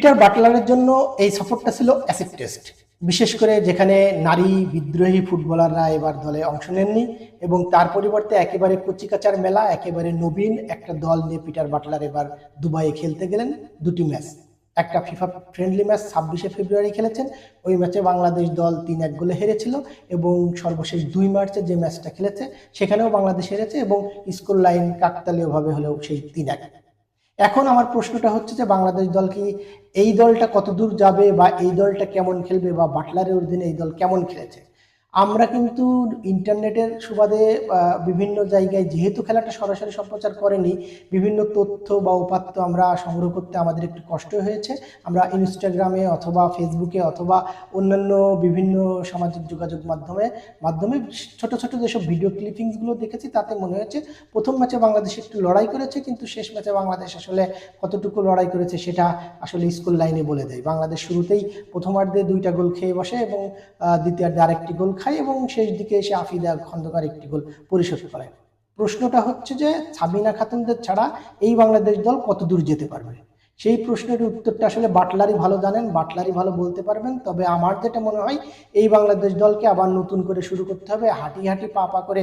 Peter বাটলারের জন্য এই সফরটা ছিল অ্যাসিড টেস্ট বিশেষ করে যেখানে নারী বিদ্রোহী ফুটবলাররা এবার দলে অংশ নেননি এবং তার পরিবর্তে একেবারে কচিকাচার মেলা, একেবারে নবীন একটা দল নিয়ে পিটার বাটলার এবার দুবাইয়ে খেলতে গেলেন দুটি ম্যাচ একটা ফিফা ফ্রেন্ডলি ম্যাচ ছাব্বিশে ফেব্রুয়ারি খেলেছেন, ওই ম্যাচে বাংলাদেশ দল তিন এক গোলে হেরেছিল এবং সর্বশেষ দুই মার্চে যে ম্যাচটা খেলেছে, সেখানেও বাংলাদেশ হেরেছে এবং স্কোর লাইন কাকতালীয়ভাবে হলেও সেই তিন এক। এখন আমার প্রশ্নটা হচ্ছে যে বাংলাদেশ দল কি এই দলটা কত দূর যাবে বা এই দলটা কেমন খেলবে বা বাটলারের অধীনে এই দল কেমন খেলেছে? আমরা কিন্তু ইন্টারনেটের সুবাদে বিভিন্ন জায়গায় যেহেতু খেলাটা সরাসরি সম্প্রচার করেনি, বিভিন্ন তথ্য বা উপাত্ত আমরা সংগ্রহ করতে আমাদের একটু কষ্ট হয়েছে। আমরা ইনস্টাগ্রামে অথবা ফেসবুকে অথবা অন্যান্য বিভিন্ন সামাজিক যোগাযোগ মাধ্যমে মাধ্যমে ছোট ছোট যেসব ভিডিও ক্লিপিংসগুলো দেখেছি, তাতে মনে হয়েছে প্রথম ম্যাচে বাংলাদেশ একটু লড়াই করেছে, কিন্তু শেষ ম্যাচে বাংলাদেশ আসলে কতটুকু লড়াই করেছে সেটা আসলে স্কুল লাইনে বলে দেয়। বাংলাদেশ শুরুতেই প্রথমার্ধে দুইটা গোল খেয়ে বসে এবং দ্বিতীয়ার্ধে আরেকটি গোল খায় এবং শেষ দিকে এসে আফিদা খন্দকার একটি গোল পরিশোধ করে। প্রশ্নটা হচ্ছে যে সাবিনা খাতুনদের ছাড়া এই বাংলাদেশ দল কত দূর যেতে পারবে? সেই প্রশ্নের উত্তরটা আসলে বাটলারই ভালো জানেন, বাটলারই ভালো বলতে পারবেন। তবে আমার যেটা মনে হয়, এই বাংলাদেশ দলকে আবার নতুন করে শুরু করতে হবে। হাঁটি হাঁটি, পা পা করে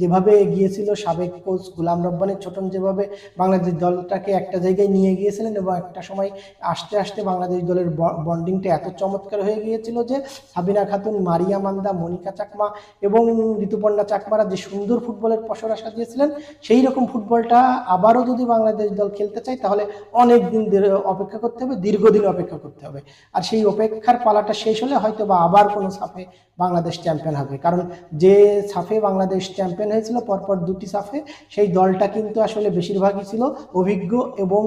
যেভাবে এগিয়েছিল সাবেক কোচ গুলাম রব্বানি, ছোটন যেভাবে বাংলাদেশ দলটাকে একটা জায়গায় নিয়ে গিয়েছিলেন এবং একটা সময় আস্তে আস্তে বাংলাদেশ দলের বন্ডিংটা এত চমৎকার হয়ে গিয়েছিল যে সাবিনা খাতুন, মারিয়া মান্দা, মনিকা চাকমা এবং ঋতুপর্ণা চাকমারা যে সুন্দর ফুটবলের পসরা সাজিয়েছিলেন, সেই রকম ফুটবলটা আবারও যদি বাংলাদেশ দল খেলতে চায়, তাহলে অনেক দিন অপেক্ষা করতে হবে, দীর্ঘদিন অপেক্ষা করতে হবে। আর সেই অপেক্ষার পালাটা শেষ হলে হয়তো বা আবার কোনো সাফে বাংলাদেশ চ্যাম্পিয়ন হবে। কারণ যে সাফে বাংলাদেশ চ্যাম্পিয়ন হয়েছিল, পরপর দুটি সাফে, সেই দলটা কিন্তু আসলে বেশিরভাগই ছিল অভিজ্ঞ এবং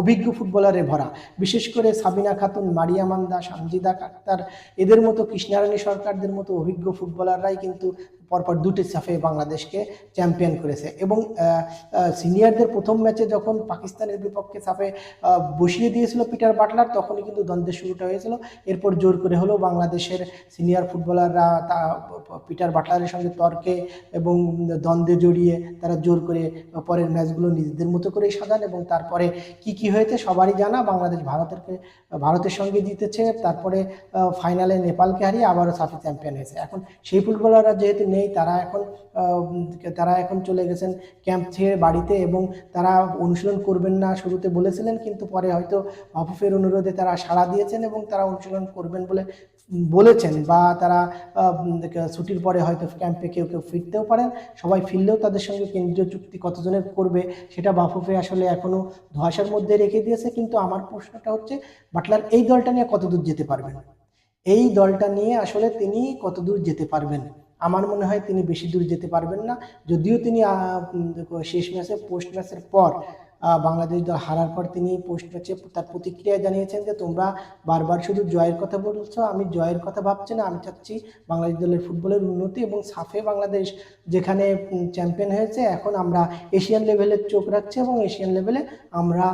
অভিজ্ঞ ফুটবলারে ভরা। বিশেষ করে সাবিনা খাতুন, মারিয়া মান্দা সামজিদা আক্তার, এদের মতো কৃষ্ণারানী সরকারদের মতো অভিজ্ঞ ফুটবলাররাই কিন্তু পরপর দুটি সাফে বাংলাদেশকে চ্যাম্পিয়ন করেছে। এবং সিনিয়রদের প্রথম ম্যাচে যখন পাকিস্তানের বিপক্ষে সাফে বসিয়ে দিয়েছিল পিটার বাটলার, তখনই কিন্তু দ্বন্দ্বের শুরুটা হয়েছিল। এরপর জোর করে হলেও বাংলাদেশের সিনিয়র ফুটবলাররা তা, পিটার বাটলারের সঙ্গে তর্কে এবং দ্বন্দ্বে জড়িয়ে তারা জোর করে পরের ম্যাচগুলো নিজেদের মতো করেই সাজান এবং তারপরে কি কি হয়েছে সবারই জানা। বাংলাদেশ ভারতেরকে, ভারতের সঙ্গে জিতেছে, তারপরে ফাইনালে নেপালকে হারিয়ে আবারও সাফি চ্যাম্পিয়ন হয়েছে। এখন সেই ফুটবলাররা যেহেতু নেই তারা এখন তারা এখন চলে গেছেন ক্যাম্প ছেড়ে বাড়িতে এবং তারা অনুশীলন করবেন না শুরুতে বলেছিলেন, কিন্তু পরে হয়তো মাহফুফের অনুরোধে তারা সাড়া দিয়েছেন এবং তারা অনুশীলন করবেন বলে বলেছেন বা তারা ছুটির পরে হয়তো ক্যাম্পে কেউ কেউ ফিরতেও পারেন। সবাই ফিরলেও তাদের সঙ্গে কেন্দ্রীয় চুক্তি কতজনের করবে সেটা বাফুফে আসলে এখনও ধোঁয়াশার মধ্যে রেখে দিয়েছে, কিন্তু আমার প্রশ্নটা হচ্ছে, বাটলার এই দলটা নিয়ে কতদূর যেতে পারবেন? এই দলটা নিয়ে আসলে তিনি কতদূর যেতে পারবেন? আমার মনে হয় তিনি বেশি দূর যেতে পারবেন না। যদিও তিনি শেষ ম্যাচে, পোস্ট ম্যাচের পর বাংলাদেশ দল হারার পর তিনি পোস্ট ম্যাচে তার প্রতিক্রিয়া জানিয়েছেন যে, তোমরা বারবার শুধু জয়ের কথা বলছো, আমি জয়ের কথা ভাবছি না। আমি চাচ্ছি বাংলাদেশ দলের ফুটবলের উন্নতি এবং সাফে বাংলাদেশ যেখানে চ্যাম্পিয়ন হয়েছে, এখন আমরা এশিয়ান লেভেলে চোখ রাখছি এবং এশিয়ান লেভেলে আমরা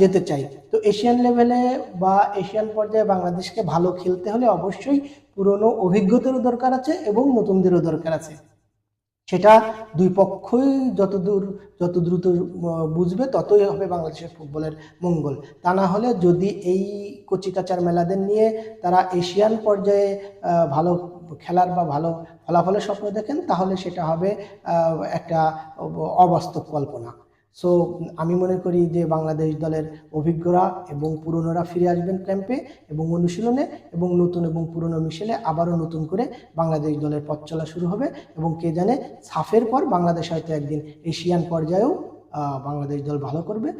যেতে চাই। তো এশিয়ান লেভেলে বা এশিয়ান পর্যায়ে বাংলাদেশকে ভালো খেলতে হলে অবশ্যই পুরনো অভিজ্ঞতারও দরকার আছে এবং নতুনদেরও দরকার আছে। সেটা দুই পক্ষই যত দূর, যত দ্রুত বুঝবে ততই হবে বাংলাদেশের ফুটবলের মঙ্গল। তা না হলে যদি এই কচিকাচার মেলাদের নিয়ে তারা এশিয়ান পর্যায়ে ভালো খেলার বা ভালো ফলাফলের স্বপ্ন দেখেন, তাহলে সেটা হবে একটা অবাস্তব কল্পনা। সো আমি মনে করি যে বাংলাদেশ দলের অভিজ্ঞরা এবং পুরনোরা ফিরে আসবেন ক্যাম্পে এবং অনুশীলনে এবং নতুন এবং পুরনো মিশেলে আবারও নতুন করে বাংলাদেশ দলের পথ চলা শুরু হবে এবং কে জানে সাফের পর বাংলাদেশ হয়তো একদিন এশিয়ান পর্যায়েও বাংলাদেশ দল ভালো করবে।